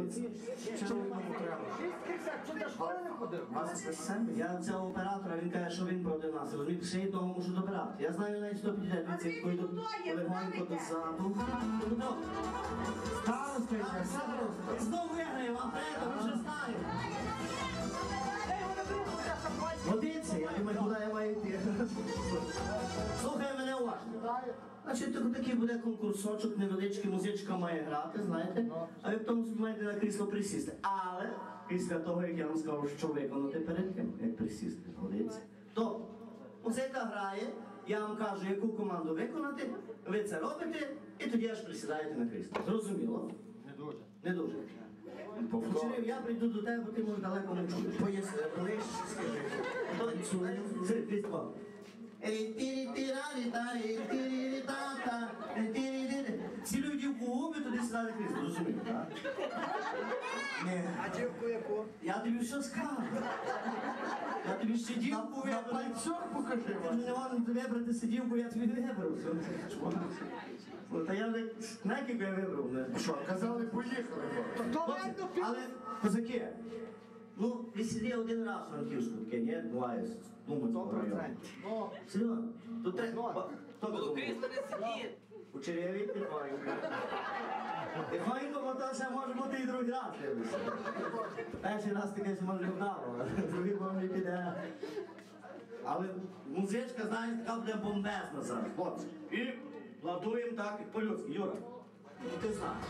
молодці. Що йому треба? Я взяв оператора, він каже, що він проти нас. Розумієте, ще одного мушу добирати. Я знаю навіть, хто підійде від цих є, легонько куди до йде? заду. Старости, все просто. Знову виграє, вам треба, ви вже знаю. Годиться, я думаю, куди я маю йти. Слухай мене уважно. Значить, так- такий буде конкурсочок, невеличкий, музичка має грати, знаєте, а ви в тому собі маєте на крісло присісти. Але після того, як я вам скажу, що виконати перед тим, як присісти, годиться. Тобто, музика грає, я вам кажу, яку команду виконати, ви це робите, і тоді аж присідаєте на крісло. Зрозуміло? Не дуже. Не дуже. Кучерів, я прийду до тебе, бо ти може далеко не чуєш. Поясни, ближче скажи. Танцюємо. Це пісня. Ей, тірі-тірарі-та, ей, тірі-рі-та-та, ей, тірі-рі-рі. Ці люди в сідали крісло, розумієш, так? Ні. А дівку яку? Я тобі все скажу. Я тобі сидівку На вибрав. пальцях покажи Ти не можеш вибрати сидівку, я тобі вибрав. Все. Ну, Та я вже знаєте, я вибрав? не? Що, казали, поїхали. Але, козаки, ну, веселі один раз в Франківську таке, ні? Буває, з Думанського району. Ну, Серйозно? Тут треба... Хто би крісла не сидіть. Кучеряві тихонько. Бо то ще може бути і другий раз. Перший раз таке ж може вдало, другий другий не піде. Але музичка, знаєш, така буде бомбезна зараз, хлопці. І ладуємо так по-людськи. Юра, ну ти знаєш.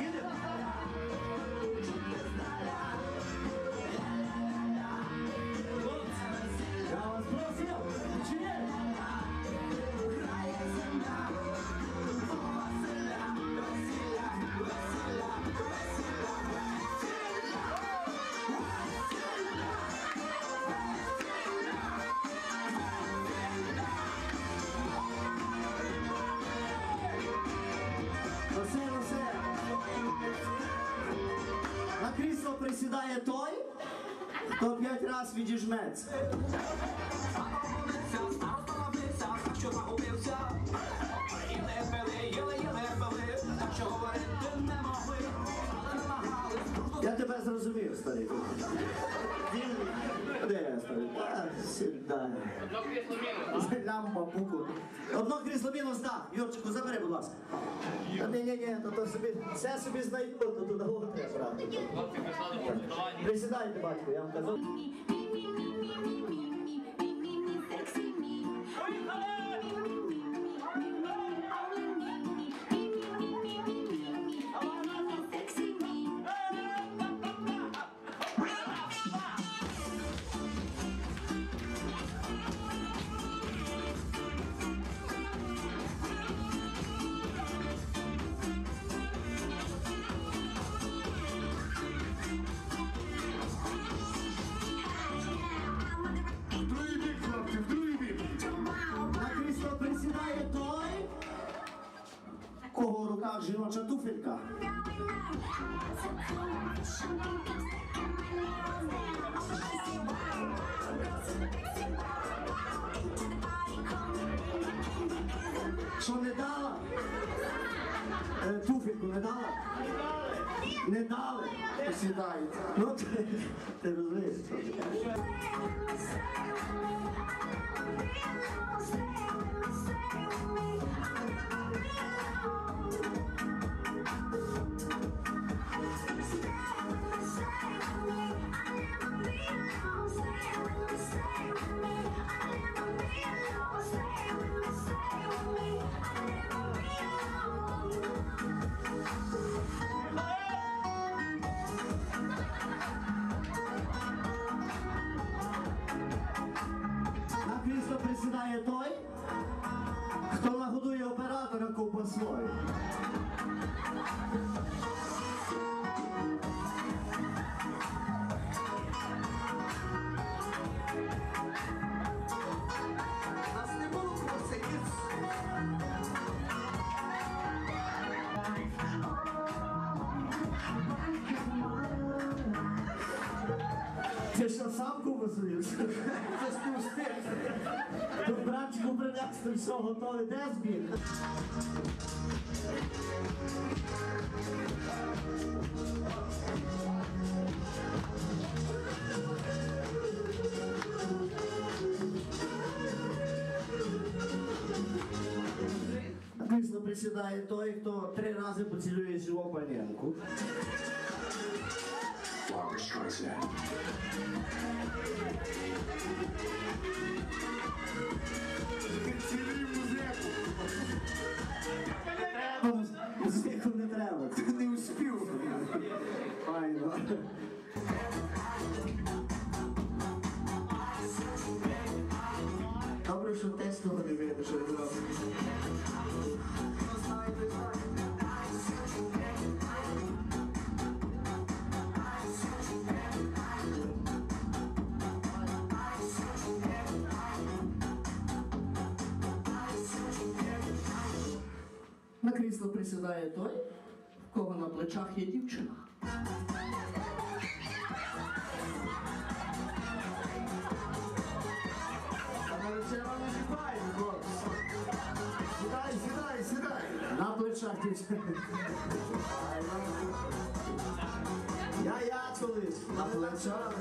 Їдемо. На крісло присідає той, хто п'ять разів відіжметься. Я тебе зрозумів, старий. Де Лямба, буку. Одно крісло мінус, так. Юрчику, забери, будь ласка. Та ні, ні, ні, то, то собі, все собі знайду, то туди треба брати. Присідайте, батько, я вам казав. Кого в руках жіноча туфелька. Що не дала? Е, туфельку не дала? Не дали. Сідайте. Ну, ти, ти розумієш, що таке? На Це що самку висуєш? Це ж. Тут братчику принести все готове. Де збір? Звісно, присідає той, хто три рази поцілює живу панянку. Barbara Streisand. Цілий музику. Треба, музику не треба. Ти не успів. Файно. Крісло присідає той, в кого на плечах є дівчина. Сідай, сідай, сідай. На плечах дівчина. Я я колись. На плечах.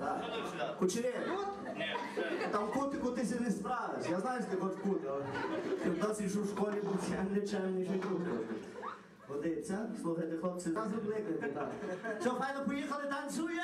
Так. Кучерєв. Там кутику ти сі не справиш. Я знаю, що ти кот кут, але ти досить, що в школі був нечемніший кут. Годиться. Слухайте, хлопці, нас викликати, так. Все, файно поїхали, танцюємо!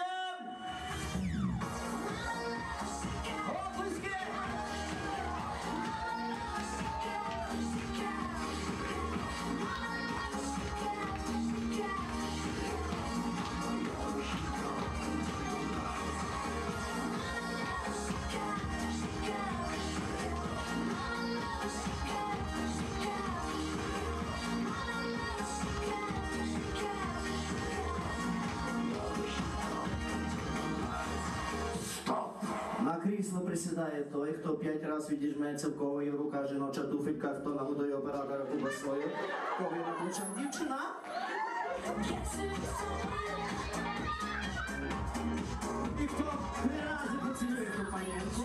На крісло присідає той, хто п'ять разів відіжметься, в кого є в руках жіноча туфелька, хто нагодує оператора куба свою, в кого є на плечах дівчина. І хто три рази поцілує ту панянку.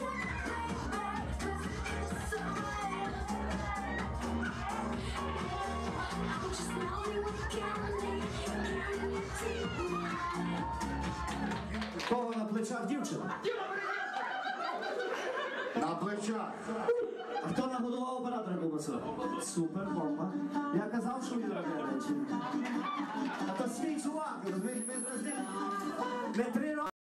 Кого на плечах дівчина. На плечах. А хто нагодував оператора кубасу? Супер, бомба. Я казав, що він робить. А то свій чувак, розумієш, ми три роки.